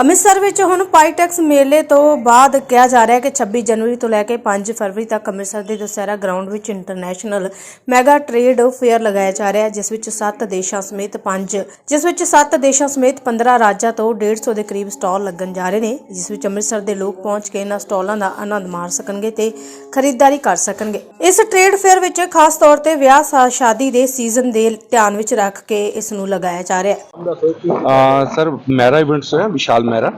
ਅੰਮ੍ਰਿਤਸਰ ਵਿੱਚ ਹੁਣ ਪਾਈਟੈਕਸ ਮੇਲੇ ਤੋਂ ਬਾਅਦ ਕਿਹਾ ਜਾ ਰਿਹਾ ਹੈ ਕਿ 26 ਜਨਵਰੀ ਤੋਂ ਲੈ ਕੇ 5 ਫਰਵਰੀ ਤੱਕ ਅੰਮ੍ਰਿਤਸਰ ਦੇ ਦੁਸਹਿਰਾ ਗਰਾਊਂਡ ਵਿੱਚ ਇੰਟਰਨੈਸ਼ਨਲ ਮੈਗਾ ਟ੍ਰੇਡ ਫੇਅਰ ਲਗਾਇਆ ਜਾ ਰਿਹਾ ਹੈ, ਜਿਸ ਵਿੱਚ 7 ਦੇਸ਼ਾਂ ਸਮੇਤ 5 ਜਿਸ ਵਿੱਚ 7 ਦੇਸ਼ਾਂ ਸਮੇਤ 15 ਰਾਜਾਂ ਤੋਂ 150 ਦੇ ਕਰੀਬ ਸਟਾਲ ਲੱਗਣ ਜਾ ਰਹੇ ਨੇ, ਜਿਸ ਵਿੱਚ ਅੰਮ੍ਰਿਤਸਰ ਦੇ ਲੋਕ ਪਹੁੰਚ ਕੇ ਇਹਨਾਂ ਸਟਾਲਾਂ ਦਾ ਆਨੰਦ ਮਾਰ ਸਕਣਗੇ ਤੇ ਖਰੀਦਦਾਰੀ ਕਰ ਸਕਣਗੇ। ਇਸ ਟ੍ਰੇਡ ਫੇਅਰ ਵਿੱਚ ਖਾਸ ਤੌਰ ਤੇ ਵਿਆਹ ਸ਼ਾਦੀ ਦੇ ਸੀਜ਼ਨ ਦੇ ਧਿਆਨ ਵਿੱਚ ਰੱਖ ਕੇ ਇਸ ਨੂੰ ਲਗਾਇਆ ਜਾ ਰਿਹਾ ਹੈ। ਸਰ, ਮੈਰਾ ਇਵੈਂਟਸ ਹੈ, ਵਿਸ਼ਾਲ ਅਲਮੇਰਾ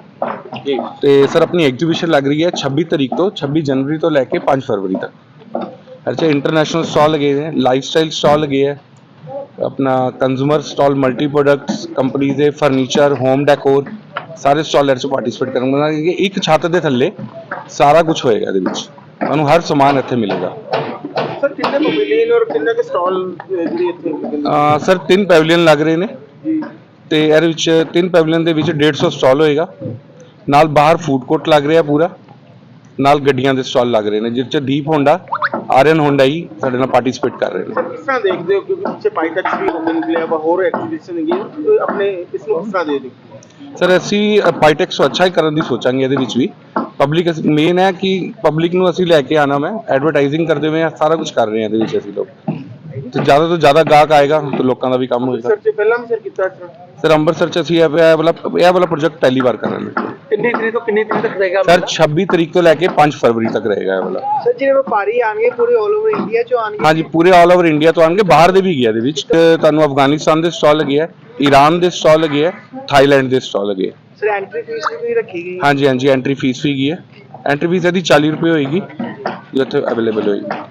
ਤੇ ਸਰ ਆਪਣੀ ਐਗਜ਼ੀਬਿਸ਼ਨ ਲੱਗ ਰਹੀ ਹੈ 26 ਤਰੀਕ ਤੋਂ 26 ਜਨਵਰੀ ਤੋਂ ਲੈ ਕੇ 5 ਫਰਵਰੀ ਤੱਕ। ਅੱਛਾ ਇੰਟਰਨੈਸ਼ਨਲ ਸਟਾਲ ਲਗੇ ਲਾਈਫ ਸਟਾਈਲ ਸਟਾਲ ਲਗੇ ਹੈ। ਆਪਣਾ consumer stall multi products company ਦੇ ਫਰਨੀਚਰ ਹੋਮ ਡੈਕੋਰ ਸਾਰੇ ਸਟਾਲ ਚ ਪਾਰਟਿਸਿਪੇਟ ਕਰਨਗੇ। ਕਿ ਇੱਕ ਛੱਤ ਦੇ ਥੱਲੇ ਸਾਰਾ ਕੁਝ ਹੋਏਗਾ ਇਹਦੇ ਵਿੱਚ। ਤੁਹਾਨੂੰ ਹਰ ਸਮਾਨ ਇੱਥੇ ਮਿਲੇਗਾ। ਸਰ ਕਿੰਨੇ ਪਵੇਲੀਅਨ ਔਰ ਕਿੰਨੇ ਕੇ ਸਟਾਲ ਜਿਹੜੀ ਇੱਥੇ ਸਰ ਤਿੰਨ ਪਵੇਲੀਅਨ ਲੱਗ ਰਹੇ ਨੇ। ਤੇ ਇਹਦੇ ਵਿੱਚ ਤਿੰਨ ਪੈਵਲੀਅਨ ਦੇ ਵਿੱਚ 150 ਸਟਾਲ ਹੋਏਗਾ। ਨਾਲ ਬਾਹਰ ਫੂਡ ਕੋਰਟ ਲੱਗ ਰਿਹਾ ਪੂਰਾ। ਨਾਲ ਗੱਡੀਆਂ ਦੇ ਸਟਾਲ ਲੱਗ ਰਹੇ ਨੇ ਜਿਸ ਚ ਦੀਪ ਹੋਂਡਾ ਆਰਯਨ ਹੋਂਡਾ ਹੀ ਸਾਡੇ ਨਾਲ ਪਾਰਟਿਸਿਪੇਟ ਕਰ ਰਹੇ ਨੇ। ਕਿਸ ਤਰ੍ਹਾਂ ਦੇਖਦੇ ਹੋ? ਕਿਉਂਕਿ ਪਿੱਛੇ ਪਾਈਟੈਕਸ ਵੀ ਹੋਮ ਨਿਕਲਿਆ ਵਾ ਹੋਰ ਐਗਜ਼ੀਬਿਸ਼ਨ ਹੈਗੀ ਹੈ, ਆਪਣੇ ਇਸ ਨੂੰ ਕਿਸ ਤਰ੍ਹਾਂ ਦੇ ਦਿਓ ਸਰ ਅਸੀਂ ਪਾਈਟੈਕਸ ਤੋਂ ਅੱਛਾ ਹੀ ਕਰਨ ਦੀ ਸੋਚਾਂਗੇ ਇਹਦੇ ਵਿੱਚ ਵੀ। ਪਬਲਿਕ ਮੇਨ ਹੈ ਕਿ ਪਬਲਿਕ ਨੂੰ ਅਸੀਂ ਲੈ ਕੇ ਆਣਾ ਮੈਂ। ਐਡਵਰਟਾਈਜ਼ਿੰਗ ਕਰਦੇ ਹੋਏ ਸਾਰਾ ਕੁਝ ਕਰ ਰਹੇ ਹਾਂ ਇਹਦੇ ਵਿੱਚ ਅਸੀਂ ਲੋਕ। ਤੇ ਜ਼ਿਆਦਾ ਤੋਂ ਜ਼ਿਆਦਾ ਗਾਹਕ ਆਏਗਾ ਤਾਂ ਲੋਕਾਂ ਦਾ ਵੀ ਕੰਮ ਹੋਏਗਾ। ਸਰ ਚ ਪਹਿਲਾਂ ਵੀ ਸਰ ਕੀਤਾ ਤਰ੍ਹਾਂ ਸਰ ਅੰਮ੍ਰਿਤਸਰ ਚ ਅਸੀਂ ਇਹ ਇਹ ਵਾਲਾ ਇਹ ਵਾਲਾ ਪ੍ਰੋਜੈਕਟ ਪਹਿਲੀ ਵਾਰ ਕਰ ਰਹੇ ਹਾਂ। ਕਿੰਨੀ ਤਰੀਕ ਤੋਂ ਕਿੰਨੀ ਤਰੀਕ ਤੱਕ ਰਹੇਗਾ ਸਰ 26 ਤਰੀਕ ਤੋਂ ਲੈ ਕੇ 5 ਫਰਵਰੀ ਤੱਕ ਰਹੇਗਾ ਇਹ ਵਾਲਾ। ਸਰ ਜਿਹੜੇ ਵਪਾਰੀ ਆਣਗੇ ਪੂਰੇ 올 ਓਵਰ ਇੰਡੀਆ ਚੋਂ ਆਣਗੇ? ਹਾਂਜੀ ਪੂਰੇ ਆਲ ਓਵਰ ਇੰਡੀਆ ਤੋਂ ਆਣਗੇ ਬਾਹਰ ਦੇ ਵੀ ਗਿਆ ਇਹਦੇ ਵਿੱਚ। ਤੇ ਤੁਹਾਨੂੰ ਅਫਗਾਨਿਸਤਾਨ ਦੇ ਸਟਾਲ ਲੱਗੇ ਹੈ ਈਰਾਨ ਦੇ ਸਟਾਲ ਲੱਗੇ ਹੈ ਥਾਈਲੈਂਡ ਦੇ ਸਟਾਲ ਲੱਗੇ ਹੈ ਸਰ ਐਂਟਰੀ ਫੀਸ ਵੀ ਰੱਖੀ ਗਈ? ਹਾਂਜੀ ਹਾਂਜੀ ਐਂਟਰੀ ਫੀਸ ਵੀ ਗਈ ਹੈ ਐਂਟਰੀ ਫੀਸ ਇਹਦੀ 40 ਰੁਪਏ ਹੋਏਗੀ ਜੋ ਇੱਥੇ ਅਵੇਲੇਬਲ ਹੋਏਗੀ।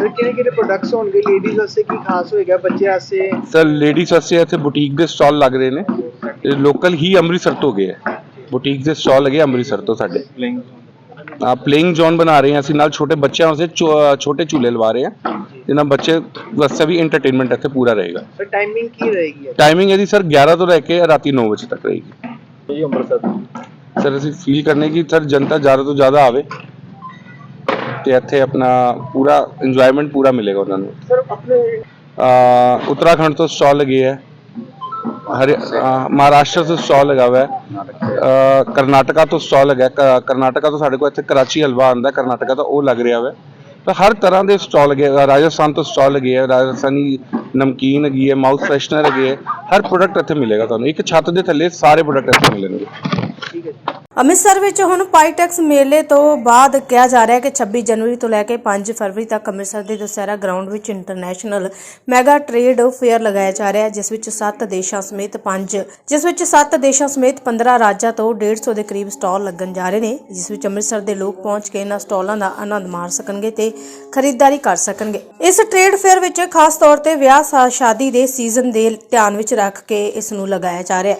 ਸਰ ਕਿਹੜੇ ਕਿਹੜੇ ਪ੍ਰੋਡਕਟਸ ਹੋਣਗੇ? ਲੇਡੀਜ਼ ਵਾਸਤੇ ਕੀ ਖਾਸ ਹੋਏਗਾ? ਬੱਚੇ ਵਾਸਤੇ? ਸਰ ਲੇਡੀਜ਼ ਵਾਸਤੇ ਇੱਥੇ ਬੁਟੀਕ ਦੇ ਸਟਾਲ ਲੱਗ ਰਹੇ ਨੇ ਲੋਕਲ ਹੀ ਅੰਮ੍ਰਿਤਸਰ ਤੋਂ ਗਏ ਹੈ ਬੁਟੀਕ ਦੇ ਸਟਾਲ ਲੱਗੇ ਅੰਮ੍ਰਿਤਸਰ ਤੋਂ ਸਾਡੇ। ਆ ਪਲੇਇੰਗ ਜ਼ੋਨ ਬਣਾ ਰਹੇ ਹਾਂ ਅਸੀਂ ਨਾਲ ਛੋਟੇ ਬੱਚਿਆਂ ਵਾਸਤੇ ਛੋਟੇ ਝੂਲੇ ਲਵਾ ਰਹੇ ਹਾਂ ਜਿਨ੍ਹਾਂ ਬੱਚੇ ਵਾਸਤੇ ਵੀ ਐਂਟਰਟੇਨਮੈਂਟ ਇੱਥੇ ਪੂਰਾ ਰਹੇਗਾ। ਸਰ ਟਾਈਮਿੰਗ ਕੀ ਰਹੇਗੀ ਟਾਈਮਿੰਗ ਇਹਦੀ ਸਰ 11 ਤੋਂ ਲੈ ਕੇ ਰਾਤੀ 9 ਵਜੇ ਤੱਕ ਰਹੇਗੀ। ਜੀ ਅੰਮ੍ਰਿਤਸਰ ਸਰ ਅਸੀਂ ਫੀਲ ਕਰਨੇ ਕਿ ਸਰ ਜਨਤਾ ਜ਼ਿਆਦਾ ਤੋਂ ਜ਼ਿਆਦਾ ਆਵੇ। ਤੇ ਇੱਥੇ ਆਪਣਾ ਪੂਰਾ ਇੰਜੋਇਮੈਂਟ ਪੂਰਾ ਮਿਲੇਗਾ ਉਹਨਾਂ ਨੂੰ। ਸਰ ਆਪਣੇ ਅਹ ਉੱਤਰਾਖੰਡ ਤੋਂ ਸਟਾਲ ਲਗੇ ਹੈ। ਹਰਿ ਮਹਾਰਾਸ਼ਟਰ ਤੋਂ ਸਟਾਲ ਲਗਾ हुआ ਹੈ। ਕਰਨਾਟਕਾ ਤੋਂ ਸਟਾਲ ਲਗਾ ਹੈ। ਕਰਨਾਟਕਾ ਤੋਂ ਸਾਡੇ ਕੋਲ ਇੱਥੇ ਕਰਾਚੀ ਹਲਵਾ ਆਉਂਦਾ ਕਰਨਾਟਕਾ ਤੋਂ ਉਹ ਲੱਗ ਰਿਹਾ ਹੋਇਆ ਤਾਂ ਹਰ ਤਰ੍ਹਾਂ ਦੇ ਸਟਾਲ ਲਗੇ। ਰਾਜਸਥਾਨ ਤੋਂ ਸਟਾਲ ਲਗੇ ਹੈ। ਰਾਜਸਥਾਨੀ ਨਮਕੀਨ ਹੈਗੀ ਹੈ ਮਾਊਥ ਫਰੈਸ਼ਨਰ ਹੈਗੇ ਹੈ। ਹਰ ਪ੍ਰੋਡਕਟ ਇੱਥੇ ਮਿਲੇਗਾ ਤੁਹਾਨੂੰ। ਇੱਕ ਛੱਤ ਦੇ ਥੱਲੇ ਸਾਰੇ ਪ੍ਰੋਡਕਟ ਇੱਥੇ ਮਿਲਣਗੇ। ਹੈ। ਅੰਮ੍ਰਿਤਸਰ ਵਿੱਚ ਹੁਣ ਪਾਈਟੈਕਸ ਮੇਲੇ ਤੋਂ ਬਾਅਦ ਕਿਹਾ ਜਾ ਰਿਹਾ ਹੈ ਕਿ 26 ਜਨਵਰੀ ਤੋਂ ਲੈ ਕੇ 5 ਫਰਵਰੀ ਤੱਕ ਅੰਮ੍ਰਿਤਸਰ ਦੇ ਦੁਸਹਿਰਾ ਗਰਾਊਂਡ ਵਿੱਚ ਇੰਟਰਨੈਸ਼ਨਲ ਮੈਗਾ ਟ੍ਰੇਡ ਫੇਅਰ ਲਗਾਇਆ ਜਾ ਰਿਹਾ ਹੈ, ਜਿਸ ਵਿੱਚ 7 ਦੇਸ਼ਾਂ ਸਮੇਤ 5 ਜਿਸ ਵਿੱਚ 7 ਦੇਸ਼ਾਂ ਸਮੇਤ 15 ਰਾਜਾਂ ਤੋਂ 150 ਦੇ ਕਰੀਬ ਸਟਾਲ ਲੱਗਣ ਜਾ ਰਹੇ ਨੇ, ਜਿਸ ਵਿੱਚ ਅੰਮ੍ਰਿਤਸਰ ਦੇ ਲੋਕ ਪਹੁੰਚ ਕੇ ਇਹਨਾਂ ਸਟਾਲਾਂ ਦਾ ਆਨੰਦ ਮਾਰ ਸਕਣਗੇ ਤੇ ਖਰੀਦਦਾਰੀ ਕਰ ਸਕਣਗੇ। ਇਸ ਟ੍ਰੇਡ ਫੇਅਰ ਵਿੱਚ ਖਾਸ ਤੌਰ ਤੇ ਵਿਆਹ ਸ਼ਾਦੀ ਦੇ ਸੀਜ਼ਨ ਦੇ ਧਿਆਨ ਵਿੱਚ ਰੱਖ ਕੇ ਇਸ ਨੂੰ ਲਗਾਇਆ ਜਾ ਰਿਹਾ ਹੈ।